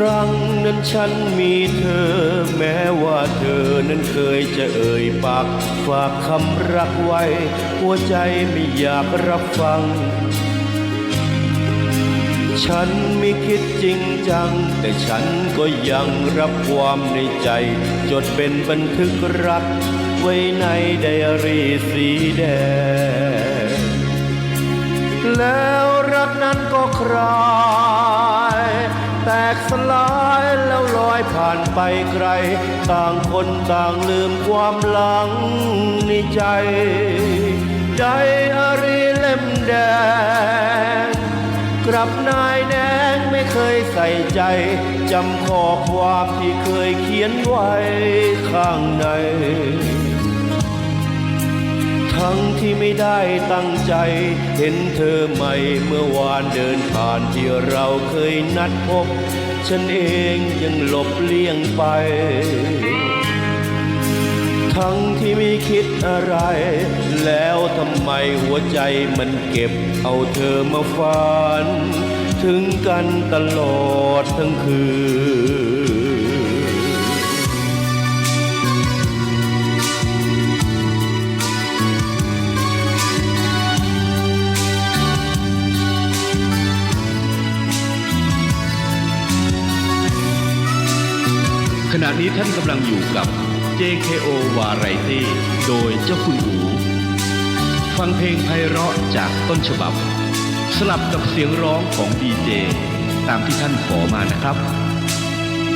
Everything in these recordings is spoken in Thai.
รั้งนั้นฉันมีเธอ แม้ว่าเธอนั้นเคยจะเอ่ยปากฝากคำรักไว้ หัวใจไม่อยากรับฟัง ฉันไม่คิดจริงจัง แต่ฉันก็ยังรับความในใจ จดเป็นบันทึกรัก ไว้ในไดอารี่สีแดง ไปไกล ต่างคนต่างลืมความหลังในใจไดอารีเล่มแดง กลับนายแนงไม่เคยใส่ใจ จำข้อความที่เคยเขียนไว้ข้างในทั้งที่ไม่ได้ตั้งใจ เห็นเธอใหม่เมื่อวานเดินผ่านที่เราเคยนัดพบ ฉันเองยังหลบเลี่ยงไป ทั้งที่ไม่คิดอะไร แล้วทำไมหัวใจมันเก็บเอาเธอมาฝัน ถึงกันตลอดทั้งคืน ขณะนี้ท่านกำลังอยู่กับ JKO Variety โดยเจ้าคุณอูฟังเพลงไพเราะจากต้นฉบับ สลับกับเสียงร้องของดีเจตามที่ท่านขอมานะครับ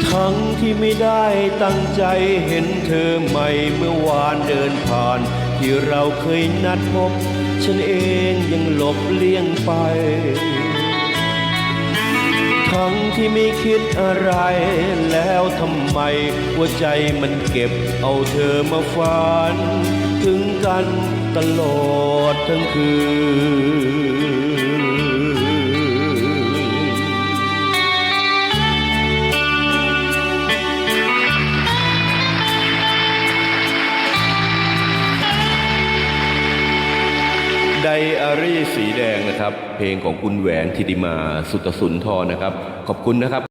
ทั้งที่ไม่ได้ตั้งใจเห็นเธอใหม่เมื่อวานเดินผ่าน ที่เราเคยนัดพบ ฉันเองยังหลบเลี่ยงไป ที่ไม่คิดอะไร แล้วทำไมหัวใจมันเก็บเอาเธอมาฝัน ถึงกันตลอดทั้งคืน อารี่สีแดงนะครับ เพลงของคุณแหวนธิติมาสุตสุนทรนะครับ ขอบคุณนะครับ